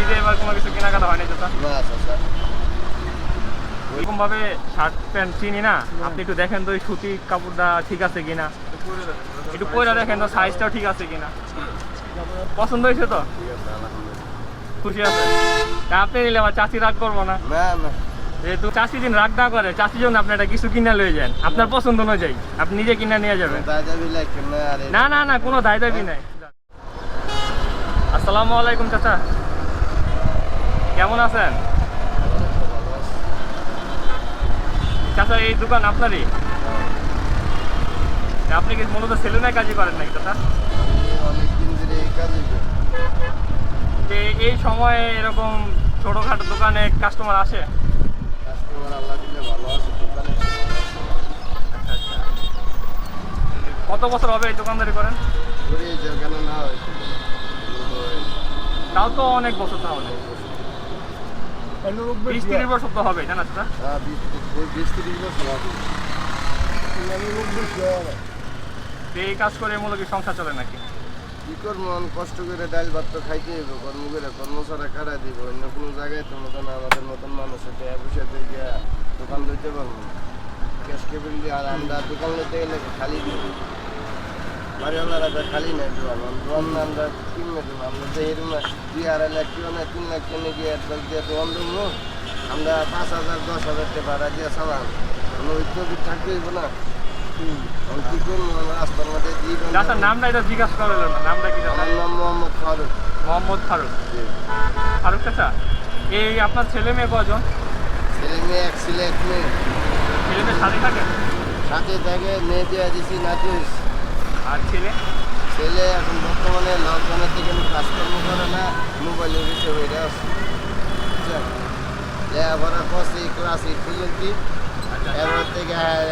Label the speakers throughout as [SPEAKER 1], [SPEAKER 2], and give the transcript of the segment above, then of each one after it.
[SPEAKER 1] ঈদে এবার কোনো কিছু কেনাকাটা হয়নি ভাবে শার্ট প্যান্ট চিনি না? আপনি একটু দেখেন তো এই সুতি কাপড়টা ঠিক আছে কিনা। একটু পয়লা দেখেন তো সাইজটাও ঠিক আছে কিনা। পছন্দ হয়েছে তো? খুশি আছে? তা আপনি নিলে আমার চাষি রাগ করব না।
[SPEAKER 2] না না।
[SPEAKER 1] যেহেতু চাষি দিন রাগ না করে চাষির জন্য আপনি একটা কিছু কিনা লয়ে যান। আপনার পছন্দ অনুযায়ী। আপনি নিজে কিনা নিয়ে যাবেন। না না না কোনো দায় দাবি নাই আসসালামু আলাইকুম চাচা। কেমন আছেন? চাচা এই দোকান আপনারই? আপনি কি মূলত সেলুনে কাজই করেন নাকি চাচা?
[SPEAKER 2] ধরে এই
[SPEAKER 1] সময়ে এরকম ছোটোখাটো দোকানে কাস্টমার আসে? কত বছর হবে এই দোকানদারি করেন? তাও তো অনেক বছর তাহলে। বিশ তিরিশ বছর তো হবে, জানা
[SPEAKER 2] হ্যাঁ বিশ তিরিশ বছর হবে
[SPEAKER 1] এই কাজ করে মূলত সংসার চলে নাকি?
[SPEAKER 2] কি করব কষ্ট করে ডাল ভাত তো খাইতে হইব কর্ম করে কর্ম ছাড়া কাটা দিব অন্য কোনো জায়গায় তো মতন আমাদের মতন মানুষ এটা বসে থেকে দোকান লইতে পারব ক্যাশ কেবিল দিয়ে আর আমরা দোকান খালি দিব বাড়িওয়ালারা খালি নেই দোকান দোকান না আমরা কিনে দেবো আমরা তো এরকম দুই আড়াই লাখ কিলো না তিন লাখ কিনে গিয়ে এক লাখ দিয়ে দোকান দেবো আমরা পাঁচ হাজার দশ হাজার টাকা ভাড়া দিয়ে চালাম। কোনো ওই তো থাকতে হইব না। কি করব আমরা রাস্তার মধ্যে দিই
[SPEAKER 1] নামটা এটা জিজ্ঞাসা করে না নামটা কি
[SPEAKER 2] আমার নাম মোহাম্মদ ফারুক।
[SPEAKER 1] মোহাম্মদ ফারুক। ফারুক চাচা এই আপনার ছেলে মেয়ে কজন?
[SPEAKER 2] ছেলে মেয়ে এক ছেলে এক মেয়ে।
[SPEAKER 1] ছেলে মেয়ে সাথে থাকে?
[SPEAKER 2] সাথে থাকে মেয়ে দিয়ে দিছি নাচুস
[SPEAKER 1] আর ছেলে?
[SPEAKER 2] ছেলে এখন বর্তমানে লকডাউনের থেকে আমি কাজকর্ম করে না মোবাইলের বিষয়ে এটা আছে। লেখাপড়া করছি ক্লাস এইট পর্যন্ত।
[SPEAKER 1] আচ্ছা।
[SPEAKER 2] এবার থেকে হ্যাঁ,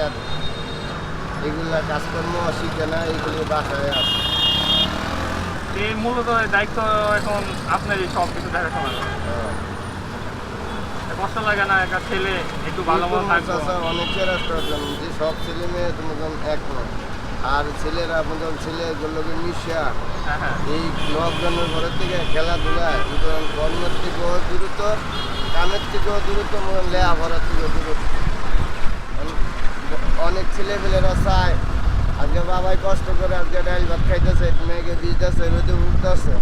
[SPEAKER 2] এগুলা কাজকর্ম শিখে না এগুলো বাসায় আছে।
[SPEAKER 1] এই মূলত দায়িত্ব এখন আপনারই সব কিছু দেখাশোনা।
[SPEAKER 2] হ্যাঁ।
[SPEAKER 1] কষ্ট লাগে না একটা ছেলে একটু ভালো মতো থাকব।
[SPEAKER 2] অনেক চেরাস করছেন যে সব ছেলে মেয়ে তোমার এক আর ছেলেরা আপনার ছেলেগুলোকে মিশা।
[SPEAKER 1] হ্যাঁ হ্যাঁ।
[SPEAKER 2] এই লকডাউনের ঘরের থেকে খেলাধুলায়। সুতরাং কর্মের থেকেও দূরত্ব কামের থেকেও দূরত্ব লেখাপড়ার থেকেও দূরত্ব অনেক ছেলে ছেলেপেলেরা চায় আজকে বাবাই কষ্ট করে আজকে ডাল ভাত খাইতেছে মেয়েকে দিতেছে রোদে উঠতেছে।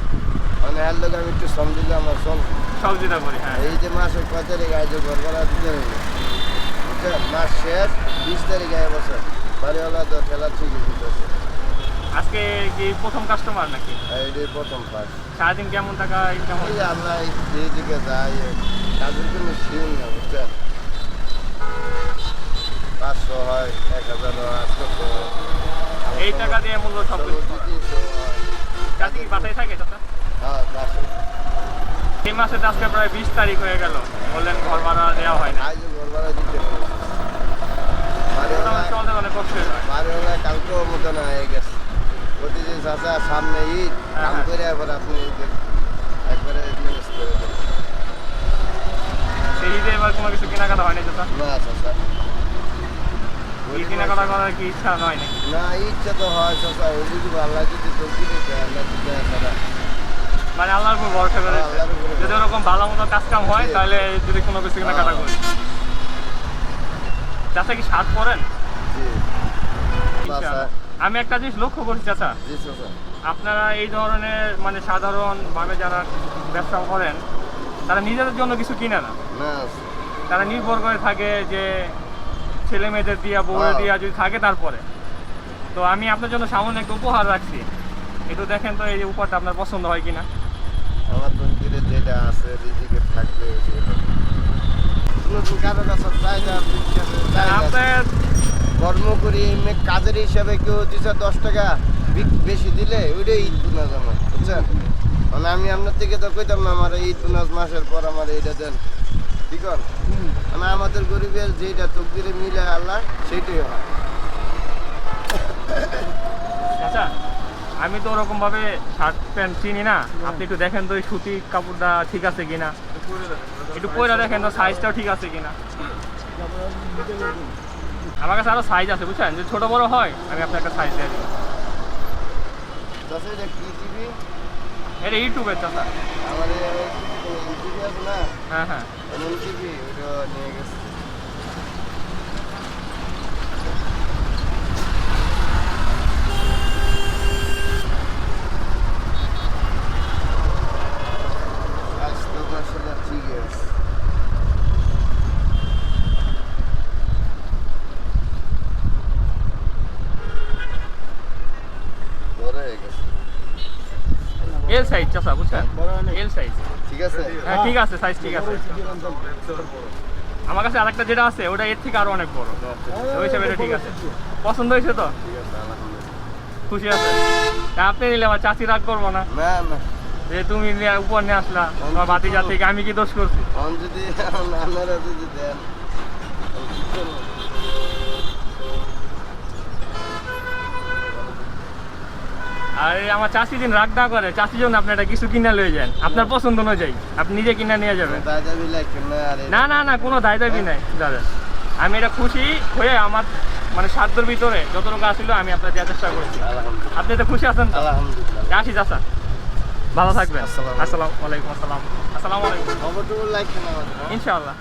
[SPEAKER 2] মানে হ্যার লোক আমি একটু সমঝিলে আমার
[SPEAKER 1] সব করি হ্যাঁ।
[SPEAKER 2] এই যে মাসে কয় তারিখ? আজ ঘর ভাড়া দিতে মাস শেষ বিশ তারিখ আয় বছর। বাড়িওয়ালা তো ঠিকই দিতেছে
[SPEAKER 1] আজকে কি প্রথম কাস্টমার নাকি?
[SPEAKER 2] এইটাই প্রথম
[SPEAKER 1] সারাদিন কেমন টাকা ইনকাম
[SPEAKER 2] এই যে আমরা এই যাই কাজের কোনো সিন না বুঝছেন? পাঁচশো হয় এক হাজার হয় আটশো
[SPEAKER 1] এই টাকা দিয়ে মূল্য সব কিছু
[SPEAKER 2] তিনশো
[SPEAKER 1] কি বাসায় থাকে চাচা?
[SPEAKER 2] হ্যাঁ পাঁচশো
[SPEAKER 1] এই মাসে তো আজকে প্রায় বিশ তারিখ হয়ে গেল। বললেন ঘর ভাড়া দেওয়া হয় না।
[SPEAKER 2] ঘর ভাড়া দিতে হবে বাড়িওয়ালা
[SPEAKER 1] মোটামুটি চলতে মানে কষ্ট হয়ে যায়
[SPEAKER 2] বাড়িওয়ালা কালকেও মতন হয়ে গেছে। প্রতিদিন চাষা সামনে ঈদ কাম
[SPEAKER 1] হ্যাঁ।
[SPEAKER 2] করে এবার আপনি একবারে ম্যানেজ করে দেন
[SPEAKER 1] সেই ঈদে এবার কোনো কিছু কেনাকাটা হয়নি চাচা
[SPEAKER 2] না চাষা
[SPEAKER 1] কেনাকাটা করার কি ইচ্ছা নয়
[SPEAKER 2] না ইচ্ছা তো হয় চাষা ওই যদি আল্লাহ যদি তৌফিক দেয় আল্লাহ যদি দেয়
[SPEAKER 1] মানে আল্লাহর উপর ভরসা করে।
[SPEAKER 2] হ্যাঁ,
[SPEAKER 1] যদি ওরকম ভালো মতো কাজ কাম হয় তাহলে যদি কোনো কিছু কেনাকাটা করি। চাচা কি শার্ট পরেন আমি একটা জিনিস লক্ষ্য করছি চাচা। আপনারা এই ধরনের মানে সাধারণভাবে যারা ব্যবসা করেন তারা নিজেদের জন্য কিছু কিনে না। তারা নির্ভর করে থাকে যে ছেলে মেয়েদের দিয়া বউয়ের
[SPEAKER 2] হ্যাঁ।
[SPEAKER 1] দিয়া যদি থাকে তারপরে। তো আমি আপনার জন্য সামান্য একটা উপহার রাখছি। একটু দেখেন তো এই যে উপহারটা আপনার পছন্দ হয় কিনা।
[SPEAKER 2] আমার যেটা আছে রিজিকে থাকবে নতুন কারও কাছে চাহিদা কর্ম করি কাজের হিসাবে কেউ দিচ্ছে দশ টাকা বেশি দিলে ওইটাই ঈদ বুনাজ আমার বুঝছেন মানে আমি আপনার থেকে তো কইতাম না আমার ঈদ বুনাজ মাসের পর আমার এইটা দেন ঠিক মানে আমাদের গরিবের যেটা তকদিরে মিলে আল্লাহ সেইটাই হয়
[SPEAKER 1] আচ্ছা আমি তো ওরকম ভাবে শার্ট প্যান্ট চিনি না। আপনি একটু দেখেন তো এই সুতি কাপড়টা ঠিক আছে কিনা। একটু পয়লা দেখেন তো সাইজটাও ঠিক আছে কিনা। আমার কাছে আরও সাইজ আছে বুঝছেন? যে ছোট বড় হয় আমি আপনার একটা সাইজ দিয়ে দিই
[SPEAKER 2] এটা
[SPEAKER 1] ইউটিউবের চাষা
[SPEAKER 2] আমার
[SPEAKER 1] হ্যাঁ হ্যাঁ।
[SPEAKER 2] নিয়ে গেছে স্বাস্থ্য তো আসলে ঠিক আছে বড় হয়ে গেছে
[SPEAKER 1] এল সাইজ চাচা বুঝছেন এল সাইজ
[SPEAKER 2] ঠিক আছে?
[SPEAKER 1] হ্যাঁ ঠিক আছে সাইজ ঠিক আছে। আমার কাছে আরেকটা যেটা আছে ওটা এর থেকে আরও অনেক বড়। ওই হিসাবে এটা ঠিক আছে। পছন্দ হয়েছে তো? খুশি আছে? আপনি নিলে আমার চাচি রাগ করব না।
[SPEAKER 2] না না।
[SPEAKER 1] যে তুমি উপর নিয়ে আসলা তোমার বাতিজা থেকে আমি কি দোষ করছি?
[SPEAKER 2] যদি আপনারা যদি দেন আমি কি করব?
[SPEAKER 1] আর আমার চাষি দিন রাগ না করে। চাষির জন্য আপনি একটা কিছু কিনে লয়ে যান। আপনার পছন্দ অনুযায়ী। আপনি নিজে কিনে নিয়ে যাবেন। না না না কোনো দায় দাবি নাই দাদা। আমি এটা খুশি হয়ে আমার মানে সাধ্যর ভিতরে যতটুকু আসছিল আমি আপনার দেওয়ার চেষ্টা করছি। আপনি তো খুশি আছেন
[SPEAKER 2] আলহামদুলিল্লাহ।
[SPEAKER 1] আসি চাষা ভালো থাকবেন।
[SPEAKER 2] আসসালামু আলাইকুম।
[SPEAKER 1] আসসালামু আলাইকুম আসসালাম আলাইকুম।
[SPEAKER 2] হ্যাঁ?
[SPEAKER 1] ইনশাআল্লাহ।